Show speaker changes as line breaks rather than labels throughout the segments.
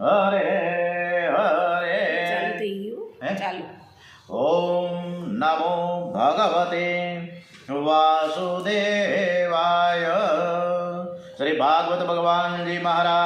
હરે હરે.
ચાલુ થઈ ગયું? ચાલુ.
ઓમ નમો ભગવતે વાસુદેવાય. શ્રી ભાગવત ભગવાનજી મહારાજ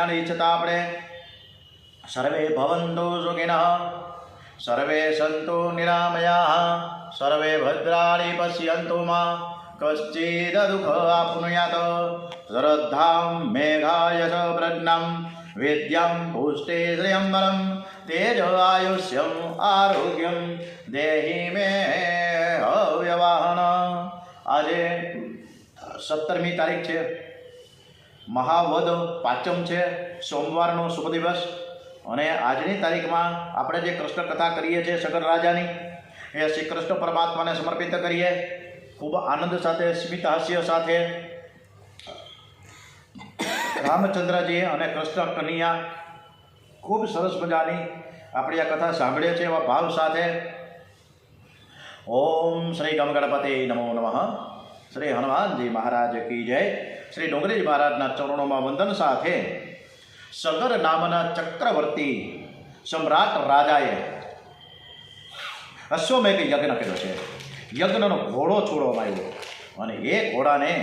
કલ્યાણ ઈચ્છતા આપણે. સર્વે ભવન્તુ સુખિનઃ, સર્વે સન્તુ નિરામયા, સર્વે ભદ્રાણી પશ્યન્તુ માં. કશ્ચિદ દુઃખ આપનુયાત શ્રદ્ધાં મેઘાય પ્રજ્ઞમ પ્રજ્ઞં પુષ્ટે પુષ્ટિ શ્રિયંબરં તેજ આયુષ્યમ આરોગ્યમ, દેહી મે અવ્યવાહન આજે સત્તરમી તારીખ છે. મહાવદ પાંચમ છે, સોમવારનો શુભ દિવસ. અને આજની તારીખમાં આપણે જે કૃષ્ણ કથા કરીએ છીએ સગર રાજાની, એ શ્રી કૃષ્ણ પરમાત્માને સમર્પિત કરીએ. ખૂબ આનંદ સાથે, સ્મિત હાસ્ય સાથે રામચંદ્રજી અને કૃષ્ણ કન્યા ખૂબ સરસ મજાની આપણી આ કથા સાંભળીએ છીએ એવા ભાવ સાથે. ઓમ શ્રી ગમ ગણપતિ નમો નમઃ. શ્રી હનુમાનજી મહારાજ કી જય. શ્રી ડોંગરીજી મહારાજના ચરણોમાં વંદન સાથે સગર નામના ચક્રવર્તી સમ્રાટ રાજાએ અશ્વમેઘ યજ્ઞ કર્યો છે. યજ્ઞનો ઘોડો છોડવામાં આવ્યો. અને એ ઘોડાને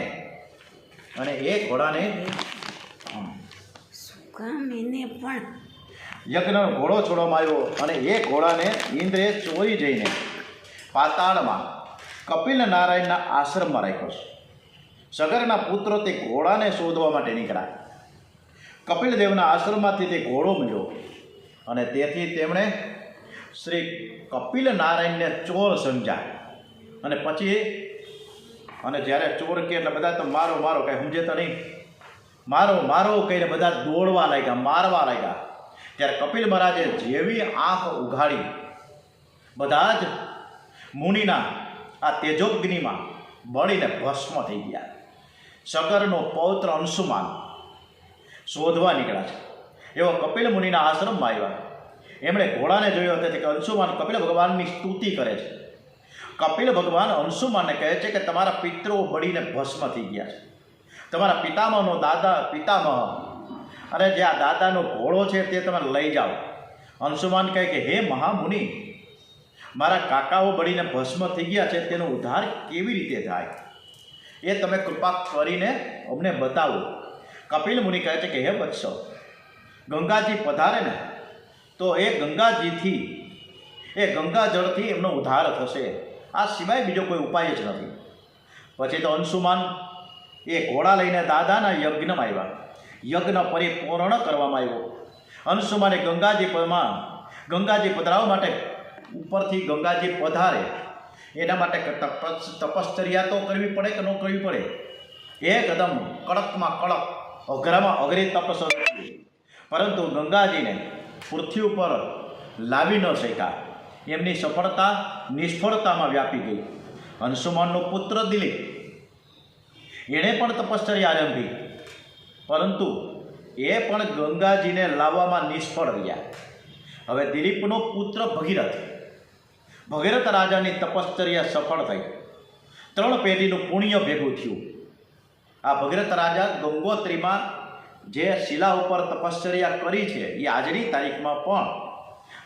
અને એ ઘોડાને
પણ
યજ્ઞનો ઘોડો છોડવામાં આવ્યો. અને એ ઘોડાને ઇન્દ્રે ચોરી જઈને પાતાળમાં કપિલ નારાયણના આશ્રમમાં રાખ્યો છે. સગરના પુત્રો તે ઘોડાને શોધવા માટે નીકળ્યા. કપિલ દેવના આશ્રમમાંથી તે ઘોડો મળ્યો અને તેથી તેમણે શ્રી કપિલ નારાયણને ચોર સમજ્યા. અને પછી અને જ્યારે ચોર કે એટલે બધા તો મારો મારો કંઈ સમજે તો નહીં. મારો મારો કહીને બધા દોડવા લાગ્યા, મારવા લાગ્યા. ત્યારે કપિલ મહારાજે જેવી આંખ ઉઘાડી, બધા જ મુનિના આ તેજોગ્નિમાં બળીને ભસ્મ થઈ ગયા. સગરનો પૌત્ર અંશુમાન શોધવા નીકળ્યા છે. એવો કપિલ મુનિના આશ્રમમાં આવ્યા એમણે ઘોડાને જોયો હતો કે અંશુમાન કપિલ ભગવાનની સ્તુતિ કરે છે. કપિલ ભગવાન અંશુમાનને કહે છે કે તમારા પિતૃઓ બળીને ભસ્મ થઈ ગયા છે. તમારા પિતામહનો દાદા, પિતામહ અને જે આ દાદાનો ઘોડો છે તે તમે લઈ જાઓ. અંશુમાન કહે કે, હે મહામુનિ મારા કાકાઓ બળીને ભસ્મ થઈ ગયા છે, તેનો ઉદ્ધાર કેવી રીતે થાય? એ તમે કૃપા કરીને અમને બતાવો. કપિલ મુનિ કહે છે કે, હે વત્સો ગંગાજી પધારે ને, તો એ ગંગાજીથી, એ ગંગાજળથી એમનો ઉદ્ધાર થશે. આ સિવાય બીજો કોઈ ઉપાય જ નથી. પછી તો અંશુમાન એ ઘોડા લઈને દાદાના યજ્ઞમાં આવ્યા. યજ્ઞ પરિપૂર્ણ કરવામાં આવ્યો. અંશુમાને ગંગાજી પરમાં, ગંગાજી પધરાવવા માટે ઉપરથી ગંગાજી પધારે, એના માટે તપશ્ચર્યા તો કરવી પડે કે ન કરવી પડે? એકદમ કડકમાં કડક, અઘરામાં અઘરી તપસ પરંતુ ગંગાજીને પૃથ્વી ઉપર લાવી ન શક્યા. એમની સફળતા નિષ્ફળતામાં વ્યાપી ગઈ. હંસુમાનનો પુત્ર દિલીપ, એણે પણ તપશ્ચર્યા આરંભી. પરંતુ એ પણ ગંગાજીને લાવવામાં નિષ્ફળ રહ્યા. હવે દિલીપનો પુત્ર ભગીરથ ભગીરથ રાજાની તપશ્ચર્યા સફળ થઈ. ત્રણ પેઢીનું પુણ્ય ભેગું થયું. આ ભગીરથ રાજા ગંગોત્રીમાં જે શિલા ઉપર તપશ્ચર્યા કરી છે, એ આજની તારીખમાં પણ.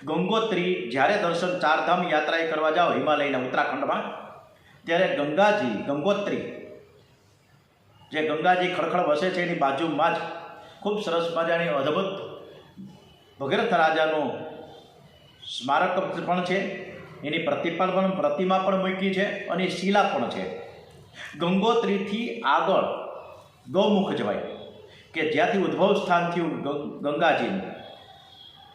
ગંગોત્રી જ્યારે દર્શન ચારધામ યાત્રાએ કરવા જાઓ, હિમાલયના ઉત્તરાખંડમાં, ત્યારે ગંગાજી, ગંગોત્રી, જે ગંગાજી ખડખડ વસે છે, એની બાજુમાં જ ખૂબ સરસ મજાની અદ્ભુત ભગીરથ રાજાનું સ્મારક પણ છે. એની પ્રતિપાલ પણ પ્રતિમા પણ મૂકી છે અને શિલા પણ છે. ગંગોત્રીથી આગળ ગૌમુખ જવાય કે જ્યાંથી ઉદ્ભવ સ્થાન થયું ગંગાજીનું.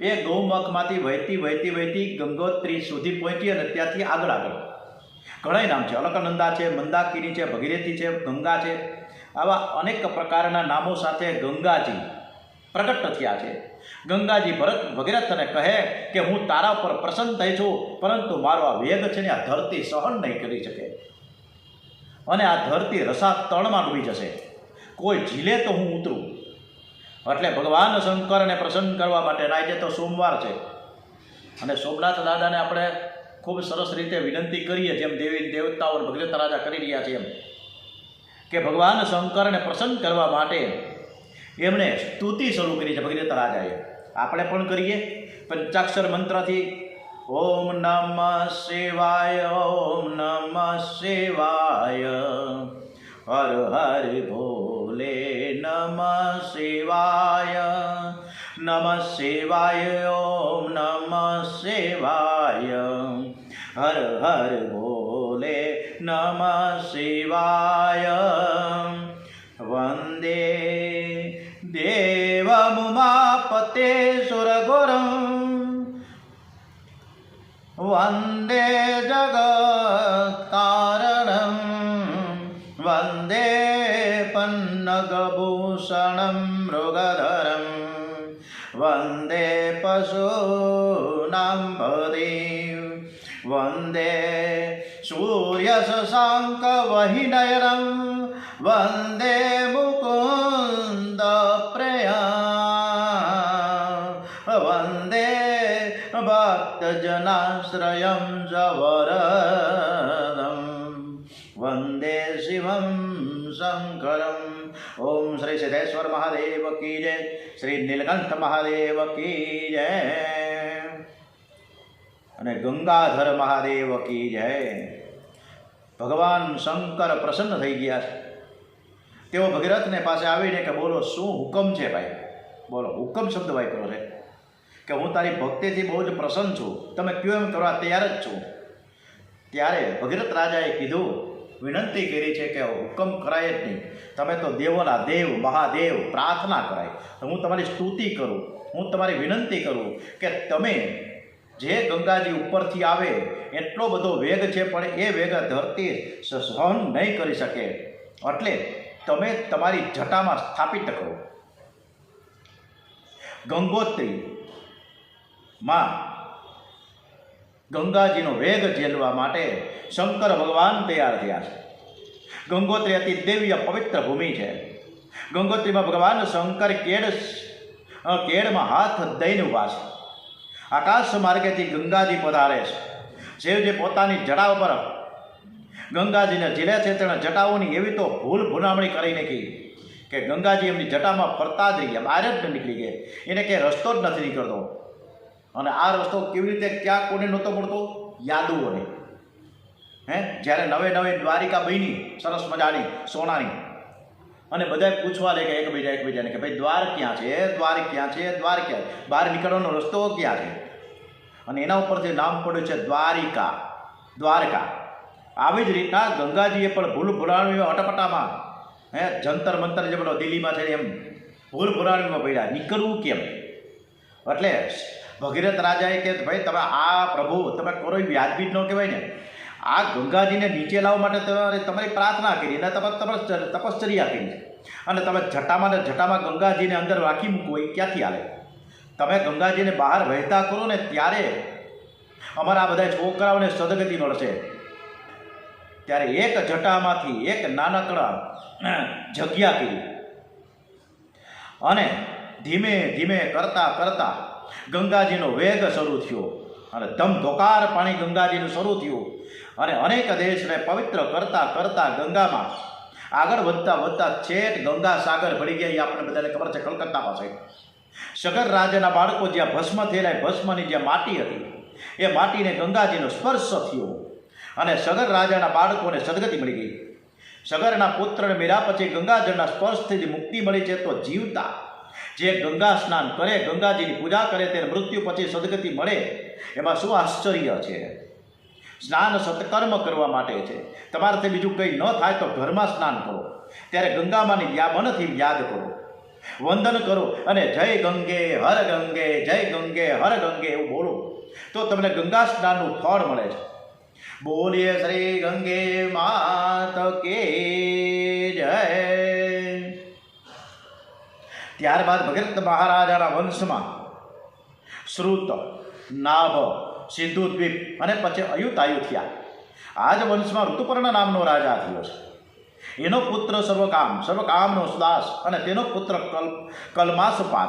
એ ગૌમુખમાંથી વહેતી વહેતી વહેતી ગંગોત્રી સુધી પહોંચી અને ત્યાંથી આગળ આગળ. ઘણાય નામ છે. અલકનંદા છે, મંદાકિની છે, ભગીરથી છે, ગંગા છે. આવા અનેક પ્રકારના નામો સાથે ગંગાજી પ્રગટ થયા છે. ગંગાજી ભરત વગેરે તને કહે કે હું તારા પર પ્રસન્ન થઈ છું, પરંતુ મારો આ વેગ છે ને આ ધરતી સહન નહીં કરી શકે. અને આ ધરતી રસા તળમાં ડૂબી જશે. કોઈ ઝીલે તો હું ઉતરું. એટલે ભગવાન શંકરને પ્રસન્ન કરવા માટે આજે તો સોમવાર છે. અને સોમનાથ દાદાને આપણે ખૂબ સરસ રીતે વિનંતી કરીએ, જેમ દેવી દેવતાઓ ભગીરથ રાજા કરી રહ્યા છે એમ. કે ભગવાન શંકરને પ્રસન્ન કરવા માટે એમણે સ્તુતિ શરૂ કરી છે, ભગીરથ રાજાએ. આપણે પણ કરીએ. પંચાક્ષર મંત્રથી, ઓમ નમઃ શિવાય, ઓમ નમઃ શિવાય. હર હર ભોલે નમઃ શિવાય. નમઃ શિવાય, ઓમ નમઃ શિવાય. હર હર ભોલે નમઃ શિવાય. વંદે देवमुमापते सुरगुरुम् वन्दे जगत्कारणं वन्दे पन्नगभूषणं मृगधरं वन्दे पशूनां वन्दे सूर्यशशाङ्कवहिनयनं वन्दे मुक भक्तजनाश्रयं जवरदं वन्दे शिवं शङ्करम् ॐ श्री सिद्धेश्वर महादेव की जय श्री नीलकंठ महादेव की जय અને ગંગાધર મહાદેવ કી જય ભગવાન શંકર પ્રસન્ન થઈ ગયા છે તેઓ ભગીરથને પાસે આવીને કે બોલો શું હુકમ છે ભાઈ બોલો હુકમ શબ્દ વાપરો છે કે હું તારી ભક્તિથી બહુ જ પ્રસન્ન છું. તમે કયો એમ કરવા તૈયાર જ છું. ત્યારે ભગીરથ રાજાએ કીધું, વિનંતી કરી છે કે હુકમ કરાય જ નહીં. તમે તો દેવોના દેવ, મહાદેવ, પ્રાર્થના કરાય. હું તમારી સ્તુતિ કરું. હું તમારી વિનંતી કરું કે તમે જે ગંગાજી ઉપરથી આવે, એટલો બધો વેગ છે, પણ એ વેગ ધરતી સહન નહીં કરી શકે. એટલે તમે તમારી જટામાં સ્થાપિત કરો. ગંગોત્રી માં. ગંગાજીનો વેગ ઝેલવા માટે શંકર ભગવાન તૈયાર થયા છે. ગંગોત્રી અતિ દિવ્ય પવિત્ર ભૂમિ છે. ગંગોત્રીમાં ભગવાન શંકર કેડ કેડમાં હાથ દઈને ઊભા છે. આકાશ માર્ગેથી ગંગાજી પધારે છે. શિવજી પોતાની જટા ઉપર ગંગાજીને ઝીલે છે તેણે જટાઓની એવી તો ભૂલ ભૂલામણી કરી નાખી કે ગંગાજી એમની જટામાં ફરતા જ રહી બહાર જ નીકળી ગઈ. એને કે રસ્તો જ નથી નીકળતો. અને આ રસ્તો કેવી રીતે ક્યાં કોને નહોતો મળતો? યાદુઓને હે? જ્યારે નવે નવે દ્વારિકા બની, સરસ મજાની, સોનાની. અને બધાએ પૂછવા લે કે એકબીજા એકબીજાને કે ભાઈ, દ્વાર ક્યાં છે? દ્વાર ક્યાં છે? દ્વાર ક્યાં? બહાર નીકળવાનો રસ્તો ક્યાં છે? અને એના ઉપરથી નામ પડ્યું છે દ્વારિકા. દ્વારકા. આવી જ રીતના ગંગાજીએ પણ ભૂલ ભૂલાણવી અટપટામાં. હે? જંતર મંતર જે બધો દિલ્હીમાં છે એમ, ભૂલ ભૂલાણીમાં પડ્યા. નીકળવું કેમ? એટલે ભગીરથ રાજાએ કે ભાઈ, તમે આ પ્રભુ, તમે કરો વ્યાજબી ન કહેવાય ને. આ ગંગાજીને નીચે લાવવા માટે તમારે, તમારી પ્રાર્થના કરી અને તમે તપશ્ચર્યા કરી. અને તમે જટામાં ને જટામાં ગંગાજીને અંદર રાખી મૂકો, એ ક્યાંથી આવે? તમે ગંગાજીને બહાર વહેતા કરો ને ત્યારે અમારા બધા છોકરાઓને સદગતિ મળશે. ત્યારે એક જટામાંથી એક નાનકડા જગ્યા કરી. અને ધીમે ધીમે કરતા કરતા ગંગાજીનો વેગ શરૂ થયો અને ધમધોકાર પાણી ગંગાજીનું શરૂ થયું. અને અનેક દેશને પવિત્ર કરતા કરતા ગંગામાં આગળ વધતા વધતા છેટ ગંગા સાગર ભળી ગયા. એ આપણને બધાને ખબર છે કલકત્તા પાસે સગર રાજાના બાળકો જ્યાં ભસ્મ થયેલા ભસ્મની જે માટી હતી, એ માટીને ગંગાજીનો સ્પર્શ થયો અને સગર રાજાના બાળકોને સદગતિ મળી ગઈ. સગરના પુત્રને મેળા પછી ગંગાજળના સ્પર્શથી મુક્તિ મળી છે. તો જીવતા જે ગંગા સ્નાન કરે, ગંગાજીની પૂજા કરે, તેને મૃત્યુ પછી સદગતિ મળે, એમાં શું આશ્ચર્ય છે? સ્નાન સત્કર્મ કરવા માટે છે. તમારાથી બીજું કંઈ ન થાય તો ઘરમાં સ્નાન કરો. ત્યારે ગંગામાની યા મનથી યાદ કરો. વંદન કરો અને જય ગંગે, હર ગંગે, જય ગંગે, હર ગંગે એવું બોલો. તો તમને ગંગા સ્નાનનું ફળ મળે છે. બોલીએ શ્રી ગંગે માત કે જય. ત્યારબાદ ભગત મહારાજાના વંશમાં શ્રુત, નાભ, સિંધુદ્વીપ અને પછી અયુતાયુ થયા. આ જ વંશમાં ઋતુપર્ણ નામનો રાજા થયો છે. એનો પુત્ર સર્વકામ, સર્વકામનો સુદાસ અને તેનો પુત્ર કલ કલમાસપાદ.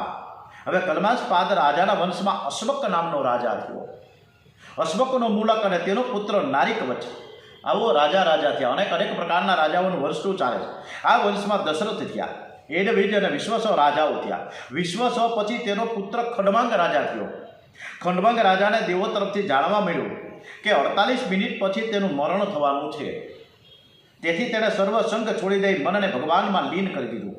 હવે કલમાસપાદ રાજાના વંશમાં અશ્વક નામનો રાજા થયો. અશ્વકનો મૂલક અને તેનો પુત્ર નારિકવચ આવો રાજા રાજા થયા. અનેક અનેક પ્રકારના રાજાઓનું વર્ષનું ચાલે છે. આ વંશમાં દશરથ થયા. એડવીજ અને વિશ્વસો રાજાઓ થયા. વિશ્વસો પછી તેનો પુત્ર ખડમાંગ રાજા થયો. ખંડમાંગ રાજાને દેવો તરફથી જાણવા મળ્યું કે અડતાલીસ મિનિટ પછી તેનું મરણ થવાનું છે. તેથી તેણે સર્વસંગ છોડી દઈ મનને ભગવાનમાં લીન કરી દીધું.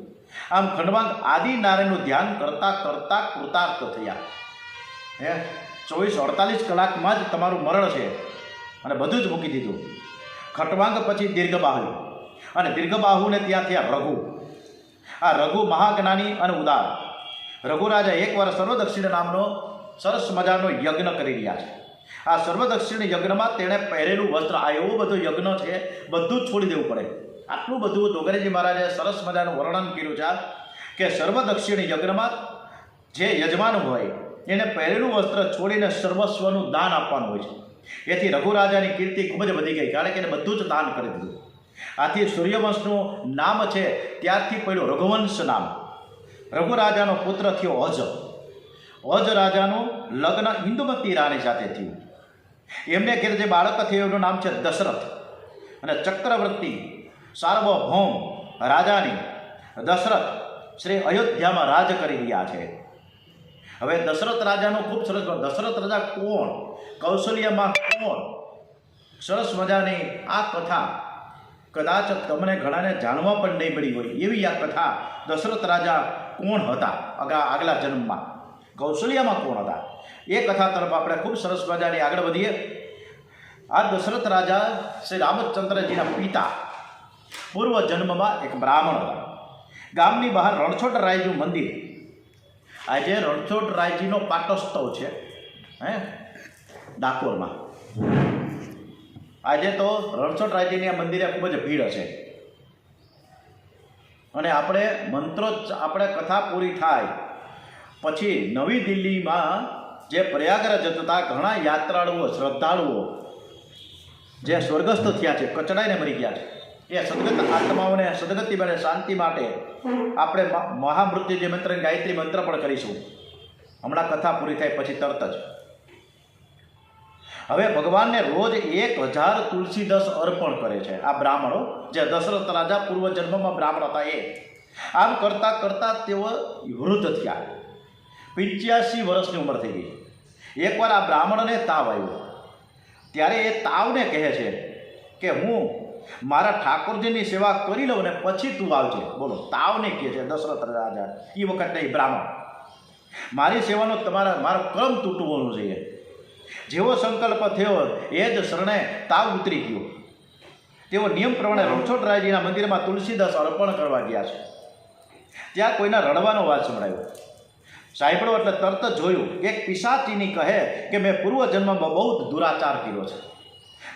આમ ખંડમાંગ આદિનારાયણનું ધ્યાન કરતા કરતા કૃતાર્થ થયા. હે, ચોવીસ અડતાલીસ કલાકમાં જ તમારું મરણ છે. અને બધું જ મૂકી દીધું. ખટવાંગ પછી દીર્ઘબાહુ. અને દીર્ઘબાહુને ત્યાં થયા રઘુ આ રઘુ મહાજ્ઞાની અને ઉદાર. રઘુરાજા એકવાર સર્વદક્ષિણ નામનો સરસ મજાનો યજ્ઞ કરી રહ્યા છે. આ સર્વદક્ષિણ યજ્ઞમાં તેણે પહેરેલું વસ્ત્ર, આ એવો બધો યજ્ઞ છે, બધું જ છોડી દેવું પડે. આટલું બધું ડોગરેજી મહારાજે સરસ મજાનું વર્ણન કર્યું છે કે સર્વદક્ષિણ યજ્ઞમાં જે યજમાન હોય, એને પહેરેલું વસ્ત્ર છોડીને સર્વસ્વનું દાન આપવાનું હોય છે. એથી રઘુ રાજાની કીર્તિ ખૂબ જ વધી ગઈ, કારણ કે એને બધું જ દાન કરી દીધું. આથી સૂર્યવંશનું નામ છે, ત્યારથી પડ્યું રઘુવંશ નામ. રઘુ રાજાનો પુત્ર થયો અજ. અજ રાજાનું લગ્ન ઇન્દુમતી રાણી સાથે થયું. એમને ઘેર જે બાળક થયું, એનું નામ છે દશરથ. અને ચક્રવર્તી સાર્વભૌમ રાજાની દશરથ શ્રી અયોધ્યામાં રાજ કરી રહ્યા છે. હવે દશરથ રાજાનું ખૂબ સરસ દશરથ રાજા કોણ? કૌશલ્યમાં કોણ? સરસ મજાની આ કથા કદાચ તમને ઘણાને જાણવા પણ નહીં મળી હોય એવી આ કથા દશરથ રાજા કોણ હતા? અગા આગલા જન્મમાં. કૌશલ્યમાં કોણ હતા? એ કથા તરફ આપણે ખૂબ સરસ મજાની આગળ વધીએ. આ દશરથ રાજા શ્રી રામચંદ્રજીના પિતા પૂર્વ જન્મમાં એક બ્રાહ્મણ હતા. ગામની બહાર રણછોટ રાયનું મંદિર. આજે રણછોટ રાયજીનો પાટોત્સવ છે, હે? ડાકોરમાં. આજે તો રણછોડ રાજ્યની આ મંદિરે ખૂબ જ ભીડ હશે. અને આપણે મંત્રો આપણે કથા પૂરી થાય. પછી નવી દિલ્હીમાં જે પ્રયાગરાજ જતા ઘણા યાત્રાળુઓ, શ્રદ્ધાળુઓ જે સ્વર્ગસ્થ થયા છે, કચડાઈને મરી ગયા છે, એ સદગત આત્માઓને સદગતિ બને શાંતિ માટે આપણે મહામૃત્યુંજય મંત્ર ગાયત્રી મંત્ર પણ કરીશું. હમણાં કથા પૂરી થાય, પછી તરત જ. હવે ભગવાનને રોજ એક હજાર તુલસી દસ અર્પણ કરે છે. આ બ્રાહ્મણો, જે દશરથ રાજા પૂર્વ જન્મમાં બ્રાહ્મણ હતા એ. આમ કરતાં કરતાં તેઓ વૃદ્ધ થયા. પંચ્યાસી વર્ષની ઉંમર થઈ ગઈ. એકવાર આ બ્રાહ્મણને તાવ આવ્યો. ત્યારે એ તાવને કહે છે કે, હું મારા ઠાકોરજીની સેવા કરી લઉં ને પછી તું આવજે. બોલો, તાવને કહે છે દશરથ રાજા. એ વખત નહીં, બ્રાહ્મણ. મારી સેવાનો તમારા, મારો ક્રમ તૂટવાનો જોઈએ. જેવો સંકલ્પ થયો એ જ શરણે તાવ ઉતરી ગયો. તેઓ નિયમ પ્રમાણે રણછોડરાયજીના મંદિરમાં તુલસીદાસ અર્પણ કરવા ગયા છે. ત્યાં કોઈના રડવાનો અવાજ સંભળાયો. સાંભળો એટલે તરત જોયું એક પિશાચીની કહે કે મેં પૂર્વ જન્મમાં બહુ જ દુરાચાર કર્યો છે.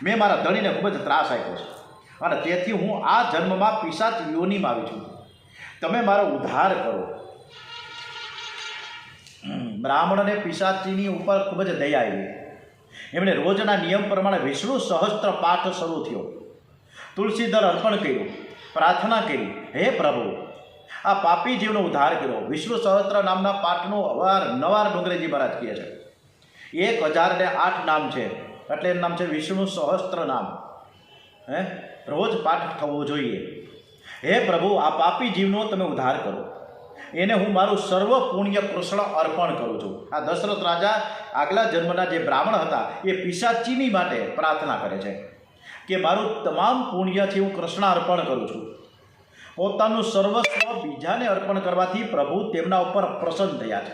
મેં મારા ધણીને ખૂબ જ ત્રાસ આપ્યો છે. અને તેથી હું આ જન્મમાં પિશાચ યોનીમાં આવી છું. તમે મારો ઉદ્ધાર કરો. બ્રાહ્મણને પિશાચીની ઉપર ખૂબ જ દયા આવી. એમણે રોજના નિયમ પ્રમાણે વિષ્ણુ સહસ્ત્ર પાઠ શરૂ થયો. તુલસીધર અર્પણ કર્યું, પ્રાર્થના કરી, હે પ્રભુ, આ પાપી જીવનો ઉદ્ધાર કર્યો વિષ્ણુ સહસ્ત્ર નામના પાઠનું અવાર નવાર ડોંગરેજી મહારાજ કહે છે. એક હજાર ને આઠ નામ છે, એટલે એનું નામ છે વિષ્ણુ સહસ્ત્ર નામ. હે? રોજ પાઠ થવો જોઈએ. હે પ્રભુ, આ પાપી જીવનો તમે ઉદ્ધાર કરો. એને હું મારું સર્વ પુણ્ય કૃષ્ણ અર્પણ કરું છું. આ દશરથ રાજા આગલા જન્મના જે બ્રાહ્મણ હતા, એ પિશાચીની માટે પ્રાર્થના કરે છે કે મારું તમામ પુણ્યથી હું કૃષ્ણ અર્પણ કરું છું. પોતાનું સર્વસ્વ બીજાને અર્પણ કરવાથી પ્રભુ તેમના ઉપર પ્રસન્ન થયા છે.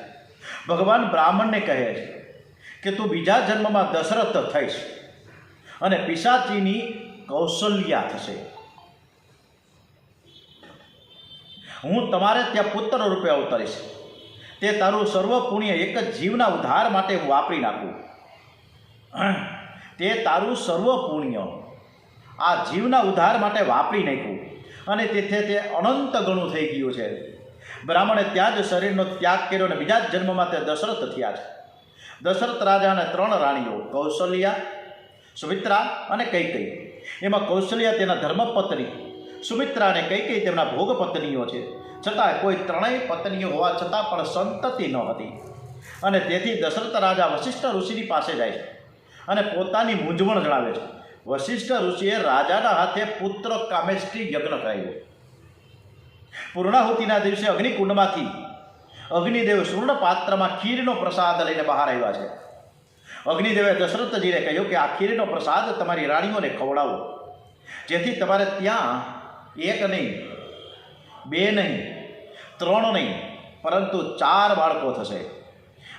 ભગવાન બ્રાહ્મણને કહે છે કે તું બીજા જન્મમાં દશરથ થઈશ અને પિશાચીની કૌશલ્યા થશે. હું તમારે ત્યાં પુત્ર રૂપે અવતરીશ. તે તારું સર્વ પુણ્ય એક જ જીવના ઉદ્ધાર માટે હું વાપરી નાખું. તે તારું સર્વ પુણ્ય આ જીવના ઉદ્ધાર માટે વાપરી નાખ્યું અને તેથી તે અનંત ગણું થઈ ગયું છે. બ્રાહ્મણે ત્યાં જ શરીરનો ત્યાગ કર્યો અને બીજા જ જન્મમાં તે દશરથ થયા છે. દશરથ રાજાને ત્રણ રાણીઓ, કૌશલ્યા, સુમિત્રા અને કૈકઈ એમાં કૌશલ્યા તેના ધર્મપત્ની સુમિત્રા કઈ કઈ તેમના ભોગ પત્નીઓ છે. છતાં કોઈ ત્રણેય પત્નીઓ હોવા છતાં પણ સંતતિ ન હતી. અને તેથી દશરથ રાજા વશિષ્ઠ ઋષિની પાસે જાય છે અને પોતાની મૂંઝવણ જણાવે છે. વશિષ્ઠ ઋષિએ રાજાના હાથે પુત્ર કામેષ્ટી યજ્ઞ કરાવ્યો. પૂર્ણાહુતિના દિવસે અગ્નિકુંડમાંથી અગ્નિદેવ સુવર્ણ પાત્રમાં ખીરનો પ્રસાદ લઈને બહાર આવ્યા છે. અગ્નિદેવે દશરથજીને કહ્યું કે આ ખીરનો પ્રસાદ તમારી રાણીઓને ખવડાવો. જેથી તમારે ત્યાં એક નહીં, બે નહીં, ત્રણ નહીં, પરંતુ ચાર બાળકો થશે.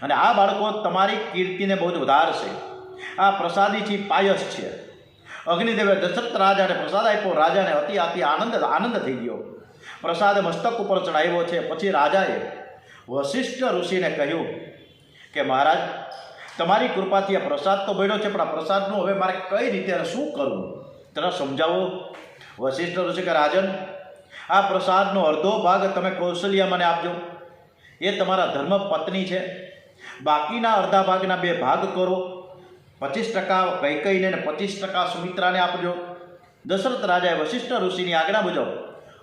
અને આ બાળકો તમારી કીર્તિને બહુ જ વધારશે. આ પ્રસાદીથી પાયસ છે. અગ્નિદેવે દશરથ રાજાને પ્રસાદ આપ્યો. રાજાને અતિ અતિ આનંદ આનંદ થઈ ગયો. પ્રસાદ મસ્તક ઉપર ચડાવ્યો છે. પછી રાજાએ વશિષ્ઠ ઋષિને કહ્યું કે, મહારાજ, તમારી કૃપાથી આ પ્રસાદ તો બન્યો છે, પણ આ પ્રસાદનું હવે મારે કઈ રીતે શું કરવું તને સમજાવો. વશિષ્ઠ ઋષિ કે રાજન, આ પ્રસાદનો અડધો ભાગ તમે કૌશલ્યા મને આપજો. એ તમારા ધર્મ પત્ની છે. બાકીના અડધા ભાગના બે ભાગ કરો. પચીસ ટકા કૈકઈને અને પચીસ ટકા સુમિત્રાને આપજો. દશરથ રાજાએ વશિષ્ઠ ઋષિની આજ્ઞા મુજબ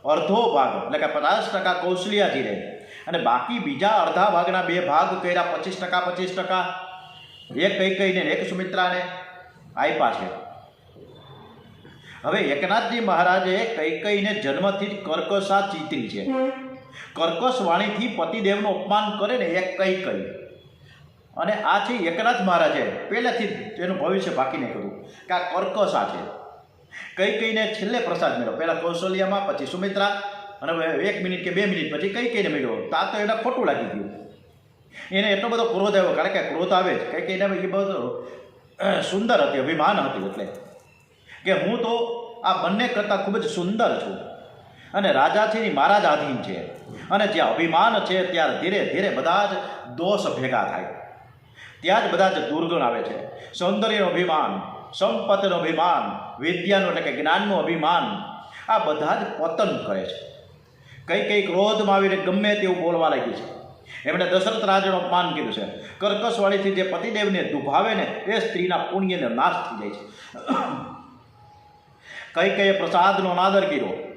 અડધો ભાગ, એટલે કે પચાસ ટકા કૌશલ્યાજીને અને બાકી બીજા અડધા ભાગના બે ભાગ કર્યા પચીસ ટકા પચીસ ટકા. એક કૈકઈને એક સુમિત્રાને આપ્યા છે. હવે એકનાથજી મહારાજે કૈકઈને જન્મથી જ કર્કશા ચીતી છે. કર્કશ વાણીથી પતિદેવનું અપમાન કરે ને એ કઈ કઈ. અને આ છે એકનાથ મહારાજે પહેલેથી જ તેનું ભવિષ્ય બાકી નહીં કર્યું કે આ કર્કશા છે. કઈ કઈને છેલ્લે પ્રસાદ મેળવ્યો પહેલાં કૌશલ્યામાં પછી સુમિત્રા અને એક મિનિટ કે બે મિનિટ પછી કઈ કઈને મેળવ્યો તો તો એને ખોટું લાગી ગયું. એને એટલો બધો ક્રોધ આવ્યો. કારણ કે ક્રોધ આવે જ. કઈ કઈને એ બધો સુંદર હતી અભિમાન હતું એટલે. કે હું તો આ બંને કરતાં ખૂબ જ સુંદર છું. અને રાજા છે એ મારા જ આધીન છે. અને જ્યાં અભિમાન છે ત્યારે ધીરે ધીરે બધા જ દોષ ભેગા થાય. ત્યાં જ બધા જ દુર્ગુણ આવે છે. સૌંદર્યનું અભિમાન સંપતનું અભિમાન, વિદ્યાનું એટલે કે જ્ઞાનનું અભિમાન, આ બધા જ પતન કરે છે. કઈ કઈ ક્રોધમાં આવીને ગમે તેવું બોલવા લાગી છે. એમણે દશરથ રાજાનું અપમાન કીધું છે. કર્કશવાળીથી જે પતિદેવને દુભાવે ને એ સ્ત્રીના પુણ્યનો નાશ થઈ જાય છે. કઈ કઈ પ્રસાદનો નાદર કર્યો?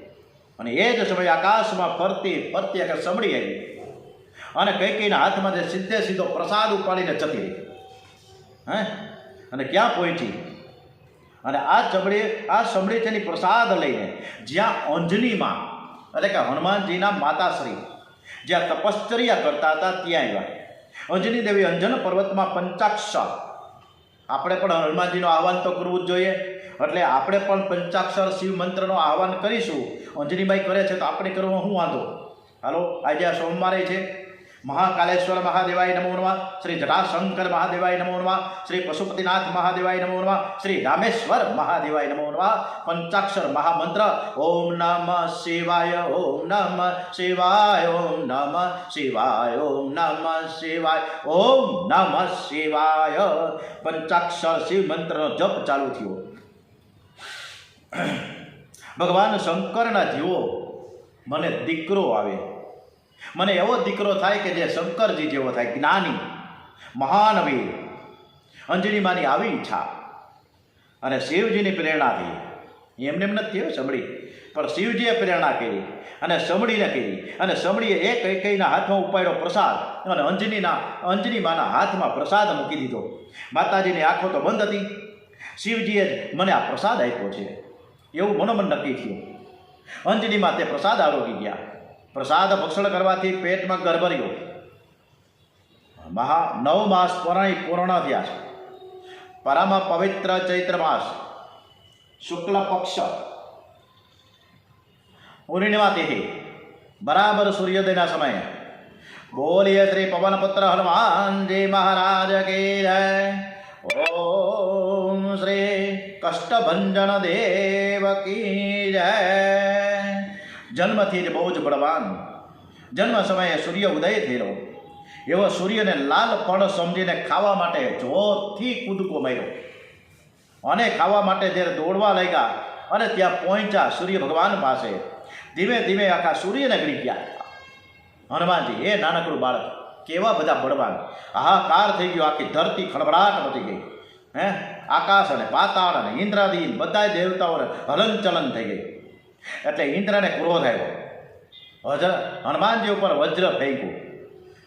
અને એ જ સમયે આકાશમાં ફરતી ફરતી આખા સંભળી આવી. અને કઈ કઈના હાથમાં જે સીધે સીધો પ્રસાદ ઉપાડીને જતી રહી. હે? અને ક્યાં પહોંચી? અને આ ચમડી આ સંભળી તેની પ્રસાદ લઈને જ્યાં અંજનીમાં, એટલે કે હનુમાનજીના માતાશ્રી, જ્યાં તપશ્ચર્યા કરતા હતા, ત્યાં આવ્યા. અંજની દેવી અંજન પર્વતમાં પંચાક્ષર આપણે પણ હનુમાનજીનું આહવાન તો કરવું જ જોઈએ. એટલે આપણે પણ પંચાક્ષર શિવ મંત્રનો આહવાન કરીશું. અંજનીબાઈ કરે છે તો આપણે કરવો શું વાંધો? હાલો, આજે આ સોમવારે છે. મહાકાલેશ્વર મહાદેવાય નમો શ્રી જટાશંકર મહાદેવાય નમો નમઃ. શ્રી પશુપતિનાથ મહાદેવાય નમઃ શ્રી રામેશ્વર મહાદેવાય નમો નમઃ. પંચાક્ષર મહામંત્ર. ઓમ નમઃ શિવાય, ઓમ નમઃ શિવાય, ઓમ નમઃ શિવાય, ઓમ નમઃ શિવાય, ઓમ નમઃ શિવાય. પંચાક્ષર શિવ મંત્રનો જપ ચાલુ થયો. ભગવાન શંકરના જીવો મને દીકરો આવે. મને એવો દીકરો થાય કે જે શંકરજી જેવો થાય, જ્ઞાની મહાનવીર અંજલિમાની આવી ઈચ્છા અને શિવજીની પ્રેરણાથી એમને એમ નથી થયું સમળી પણ શિવજીએ પ્રેરણા કરી અને સમળીને કરી અને સમળીએ એક એકના હાથમાં ઉપાડ્યો પ્રસાદ અને અંજનીના, અંજનીમાના હાથમાં પ્રસાદ મૂકી દીધો. માતાજીની આંખો તો બંધ હતી. શિવજીએ જ મને આ પ્રસાદ આપ્યો છે. એવું મનોમન નક્કી થયું. અંજનીમાં તે પ્રસાદ આરોગી ગયા. પ્રસાદ ભક્ષણ કરવાથી પેટમાં ગરબર્યો. મહા નવ માસ પૂર્ણ પૂર્ણ થયા છે. પરમ પવિત્ર ચૈત્ર માસ. શુક્લ પક્ષ. પૂર્ણિમા તિથિ. બરાબર સૂર્યોદયના સમયે. બોલીએ શ્રી પવનપુત્ર હનુમાનજી મહારાજ કી જય. ઓમ શ્રી કષ્ટભંજન દેવકી જય. જન્મથી જ બહુ જ બળવાન. જન્મ સમયે સૂર્ય ઉદય થયેલો. એવો સૂર્યને લાલ ફળ સમજીને ખાવા માટે જોરથી કૂદકો માર્યો. અને ખાવા માટે જ્યારે દોડવા લાગ્યા અને ત્યાં પહોંચ્યા સૂર્ય ભગવાન પાસે, ધીમે ધીમે આખા સૂર્યને નગરી ગયા. હનુમાનજી એ નાનકડું બાળક, કેવા બધા બળવાન. હાહાકાર થઈ ગયો, આખી ધરતી ખળબળાટ મચી ગઈ. હે? આકાશ અને પાતાળ અને ઇન્દ્રાધીન બધા દેવતાઓને હલનચલન થઈ ગઈ એટલે ઇન્દ્રને ક્રોધ આવ્યો. હજ હનુમાનજી ઉપર વજ્ર ફેંક્યું.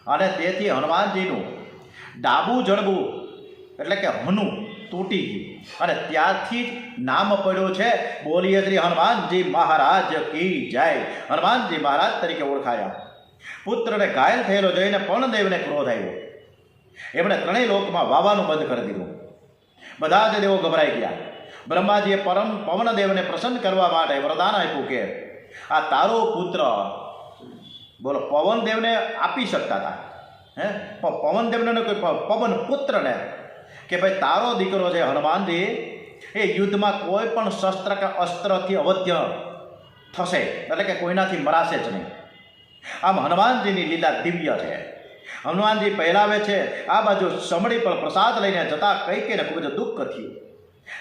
અને તેથી હનુમાનજીનું ડાબું જડબું, એટલે કે હનુ, તૂટી ગયું. અને ત્યારથી જ નામ પડ્યું છે બોલીએ શ્રી હનુમાનજી મહારાજ કી જય. હનુમાનજી મહારાજ તરીકે ઓળખાયા. પુત્રને ઘાયલ થયેલો જોઈને પવનદેવને ક્રોધ આવ્યો. એમણે ત્રણેય લોકમાં વાવાનું બંધ કરી દીધું. બધા જ દેવો ગભરાઈ ગયા. બ્રહ્માજીએ પરમ પવનદેવને પ્રસન્ન કરવા માટે વરદાન આપ્યું કે, આ તારો પુત્ર બોલો, પવનદેવને આપી શકતા હતા. હે? પણ પવનદેવને કોઈ પવન પુત્રને. કે ભાઈ, તારો દીકરો છે હનુમાનજી, એ યુદ્ધમાં કોઈ પણ શસ્ત્ર કે અસ્ત્રથી અવધ્ય થશે. એટલે કે કોઈનાથી મરાશે જ નહીં. આમ હનુમાનજીની લીલા દિવ્ય છે. હનુમાનજી પહેરાવે છે, આ બાજુ સમડી પર પ્રસાદ લઈને જતા કઈ કઈને ખૂબ જ દુઃખ થયું.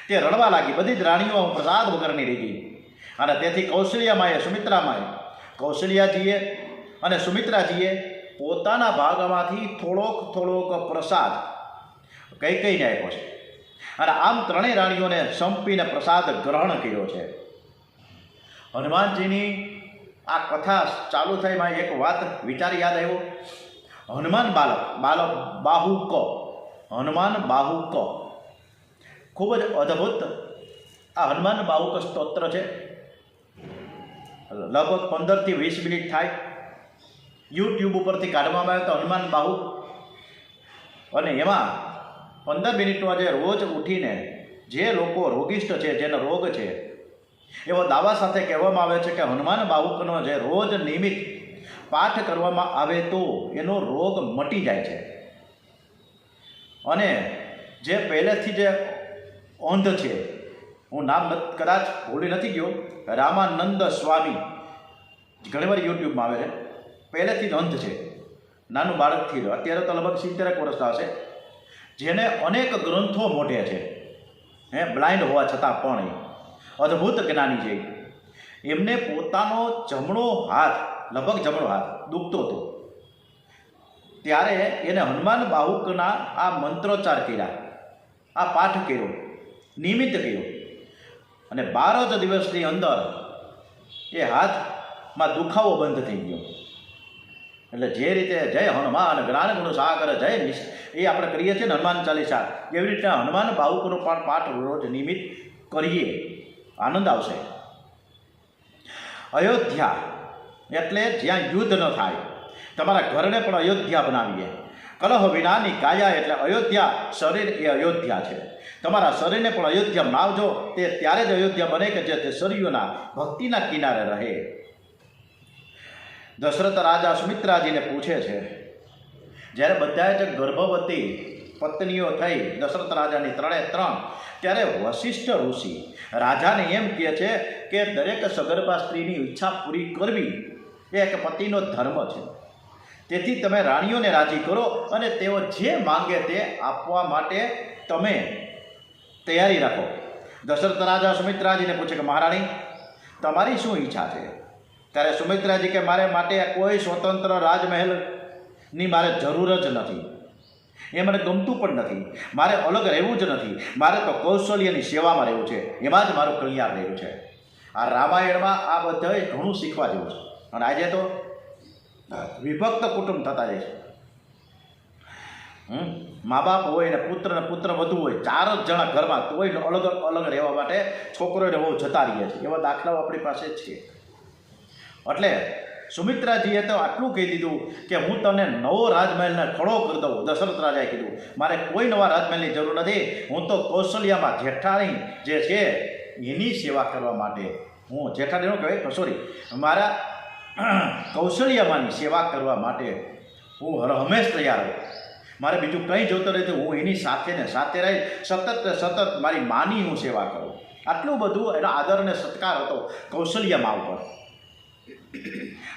તે રડવા લાગી, બધી જ રાણીઓ પ્રસાદ વગરની રહી અને તેથી કૌશલ્યામાએ, સુમિત્રામાએ, કૌશલ્યાજીએ અને સુમિત્રાજીએ પોતાના ભાગમાંથી થોડોક થોડોક પ્રસાદ કઈ કઈને આપ્યો છે. અને આમ ત્રણેય રાણીઓને સંપીને પ્રસાદ ગ્રહણ કર્યો છે. હનુમાનજીની આ કથા ચાલુ થઈ માં એક વાત વિચાર યાદ આવ્યો. હનુમાન બાલક બાલક બાહુક, હનુમાન બાહુક. ખૂબ જ અદ્ભુત આ હનુમાન બાહુક સ્તોત્ર છે. લગભગ પંદરથી વીસ મિનિટ થાય. યુટ્યુબ ઉપરથી કાઢવામાં આવે તો હનુમાન બાહુક અને એમાં પંદર મિનિટમાં જે રોજ ઉઠીને જે લોકો રોગિષ્ટ છે, જેનો રોગ છે, એવો દાવા સાથે કહેવામાં આવે છે કે હનુમાન બાહુકનો જે રોજ નિયમિત પાઠ કરવામાં આવે તો એનો રોગ મટી જાય છે. અને જે પહેલેથી જે અંધ છે, હું નામ કદાચ ભૂલી નથી ગયો, રામાનંદ સ્વામી ઘણીવાર યુટ્યુબમાં આવે છે. પહેલેથી જ અંધ છે. નાનું બાળકથી અત્યારે તો લગભગ સિત્તેરેક વર્ષના હશે જેને અનેક ગ્રંથો મોઢે છે. હે બ્લાઇન્ડ હોવા છતાં પણ અદ્ભુત જ્ઞાની છે. એમને પોતાનો જમણો હાથ લગભગ જમણો હાથ દુખતો હતો. ત્યારે એને હનુમાન બાહુકના આ મંત્રોચ્ચાર કર્યા. આ પાઠ કર્યો, નિમિત્ત કર્યો અને બાર જ દિવસની અંદર એ હાથમાં દુખાવો બંધ થઈ ગયો. એટલે જે રીતે જય હનુમાન, જ્ઞાન ગુણ સાગર, જય નિશ, એ આપણે કરીએ છીએ ને હનુમાન ચાલીસા, એવી રીતે હનુમાન બાહુકનો પણ પાઠ રોજ નિયમિત કરીએ. આનંદ આવશે. અયોધ્યા એટલે જ્યાં યુદ્ધ ન થાય, તમારા ઘરને પણ અયોધ્યા બનાવીએ. કલહ વિનાની કાયા એટલે અયોધ્યા, શરીર એ અયોધ્યા છે. તમારા શરીરને પણ અયોધ્યા બનાવજો, તે ત્યારે જ અયોધ્યા બને કે જે તે શરીરોના ભક્તિના કિનારે રહે. દશરથ રાજા સુમિત્રાજીને પૂછે છે, જ્યારે બધાએ જ ગર્ભવતી પત્નીઓ થઈ દશરથ રાજાની ત્રણે ત્રણ, ત્યારે વશિષ્ઠ ઋષિ રાજાને એમ કહે છે કે દરેક સગર્ભા સ્ત્રીની ઈચ્છા પૂરી કરવી એ એક પતિનો ધર્મ છે. તેથી તમે રાણીઓને રાજી કરો અને તેઓ જે માંગે તે આપવા માટે તમે તૈયારી રાખો. દશરથ રાજા સુમિત્રાજીને પૂછે કે મહારાણી, તમારી શું ઈચ્છા છે? ત્યારે સુમિત્રાજી કે મારે માટે કોઈ સ્વતંત્ર રાજમહેલની મારે જરૂર જ નથી. એ મને ગમતું પણ નથી. મારે અલગ રહેવું જ નથી. મારે તો કૌશલ્યની સેવામાં રહેવું છે. એમાં જ મારું કલ્યાણ રહેવું છે. આ રામાયણમાં આ બધાએ ઘણું શીખવા જેવું છે. અને આજે તો વિભક્ત કુટુંબ થતા જાય છે. મા બાપ હોય ને પુત્ર ને પુત્ર વધુ હોય, ચાર જ જણા ઘરમાં, તોય અલગ અલગ રહેવા માટે છોકરોને બહુ જતા રહીએ છે એવા દાખલાઓ આપણી પાસે છે. એટલે સુમિત્રાજીએ તો આટલું કહી દીધું કે હું તને નવો રાજમહેલને ખડો કરી દઉં, દશરથ રાજાએ કીધું. મારે કોઈ નવા રાજમહેલની જરૂર નથી. હું તો કૌશલ્યામાં જેઠાણી જે છે, એની સેવા કરવા માટે. હું જેઠાણીનું કહેવાય? સોરી, મારા કૌશલ્યમાંની સેવા કરવા માટે હું હર હંમેશ તૈયાર હોઉં. મારે બીજું કંઈ જોતું નથી હું એની સાથે ને સાથે રહી સતત ને સતત મારી માની હું સેવા કરું. આટલું બધું એનો આદર અને સત્કાર હતો કૌશલ્યમાં ઉપર.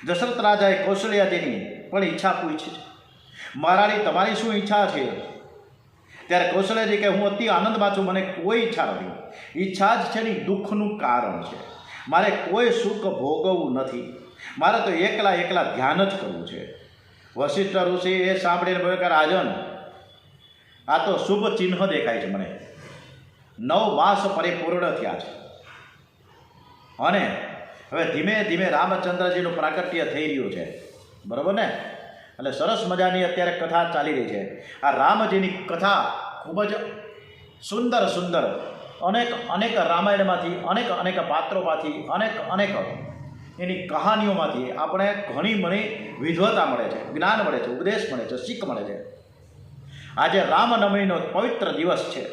દશરથ રાજાએ કૌશલ્યાજીની પણ ઈચ્છા પૂછી છે. મહારાણી, તમારી શું ઈચ્છા છે? ત્યારે કૌશલ્યજી કે હું અતિ આનંદમાં છું, મને કોઈ ઈચ્છા નથી. ઈચ્છા જ છે ને, દુઃખનું કારણ છે. મારે કોઈ સુખ ભોગવવું નથી. મારે તો એકલા એકલા ધ્યાન જ કરવું છે. વશિષ્ઠ ઋષિ એ સાંભળીને બોલ્યો આજન આ તો શુભ ચિહ્ન દેખાય છે મને. નવ માસ પરિપૂર્ણ થયા છે. અને હવે ધીમે ધીમે રામચંદ્રજીનું પ્રાકટ્ય થઈ રહ્યું છે. બરાબર ને? એટલે સરસ મજાની અત્યારે કથા ચાલી રહી છે. આ રામજીની કથા ખૂબ જ સુંદર સુંદર. અનેક અનેક રામાયણમાંથી અનેક અનેક પાત્રોમાંથી અનેક અનેક એની કહાનીઓમાંથી આપણે ઘણી ઘણી વિધવતા મળે છે, જ્ઞાન મળે છે, ઉપદેશ મળે છે, શીખ મળે છે. આજે રામનવમીનો પવિત્ર દિવસ છે.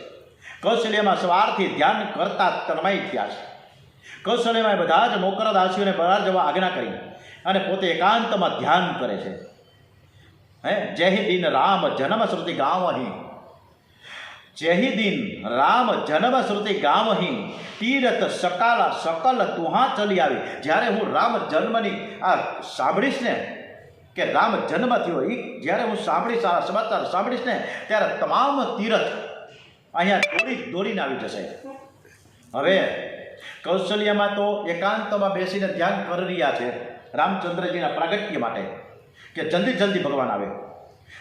કૌશલ્યમાં સવારથી ધ્યાન કરતા તન્મય થયા છે. કૌશલ્યમાં બધા જ નોકર દાસીઓને બહાર જવા આજ્ઞા કરી અને પોતે એકાંતમાં ધ્યાન કરે છે. હે, જય દિન રામ, જન્મ શ્રુતિ ગામ જેહી દિન રામ જન્મ શ્રુતિ ગામહીન તીરથ સકાલા સકલ તુહા ચલી આવી. જ્યારે હું રામ જન્મની આ સાંભળીશ ને, કે રામ જન્મ થયો એ જ્યારે હું સાંભળીશ આ સમાચાર સાંભળીશ ને, ત્યારે તમામ તીરથ અહીંયા દોડી દોડીને આવી જશે. હવે કૌશલ્યમાં તો એકાંતમાં બેસીને ધ્યાન કરી રહ્યા છે રામચંદ્રજીના પ્રાગટ્ય માટે, કે જલ્દી જલ્દી ભગવાન આવે.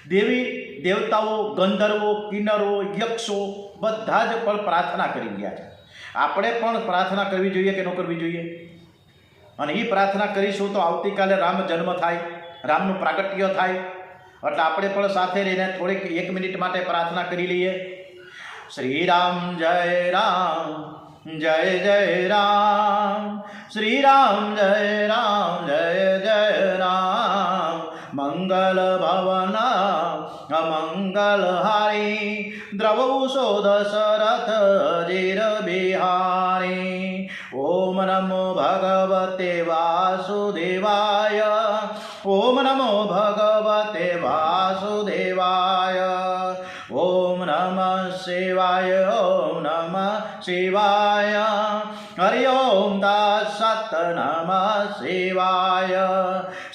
દેવી દેવતાઓ, ગંધર્વો કિન્નરો યક્ષો બધા જ પણ પ્રાર્થના કરી રહ્યા છે. આપણે પણ પ્રાર્થના કરવી જોઈએ કે ન કરવી જોઈએ? અને એ પ્રાર્થના કરીશું તો આવતીકાલે રામ જન્મ થાય, રામનું પ્રાગટ્ય થાય. એટલે આપણે પણ સાથે રહીને થોડીક એક મિનિટ માટે પ્રાર્થના કરી લઈએ. શ્રી રામ જય રામ, જય જય રામ. શ્રી રામ જય રામ, જય જય રામ. મંગલ ભવન અમંગલ હારી દ્રવૌષો દશરથ જીર બિહારી ઓમ નમો ભગવતે વાસુદેવાય ઓમ નમો ભગવતે વાસુદેવાય ઓમ નમઃ શિવાય ઓમ નમઃ શિવાય હરિ ઓમ તત્સત નમઃ શિવાય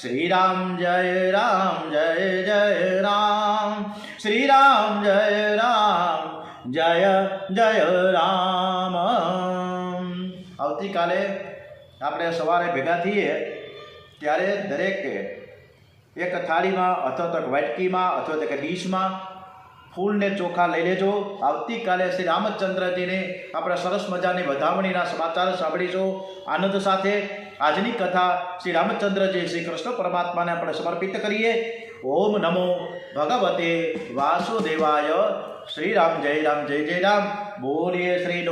શ્રી રામ જય રામ જય જય રામ શ્રી રામ જય રામ જય જય રામ આવતીકાલે આપણે સવારે ભેગા થઈએ, ત્યારે દરેકે એક થાળીમાં અથવા તો વાટકીમાં અથવા તો એક ડીશમાં ફૂલને ચોખા લઈ લેજો. આવતીકાલે શ્રી રામચંદ્રજીને આપણે સરસ મજાની વધામણીના સમાચાર સાંભળીશું. આનંદ સાથે આજની કથા શ્રી રામચંદ્રજી શ્રી કૃષ્ણ પરમાત્માને આપણે સમર્પિત કરીએ. ઓમ નમો ભગવતે વાસુદેવાય. શ્રી રામ જય રામ જય જય રામ. બોલીએ શ્રી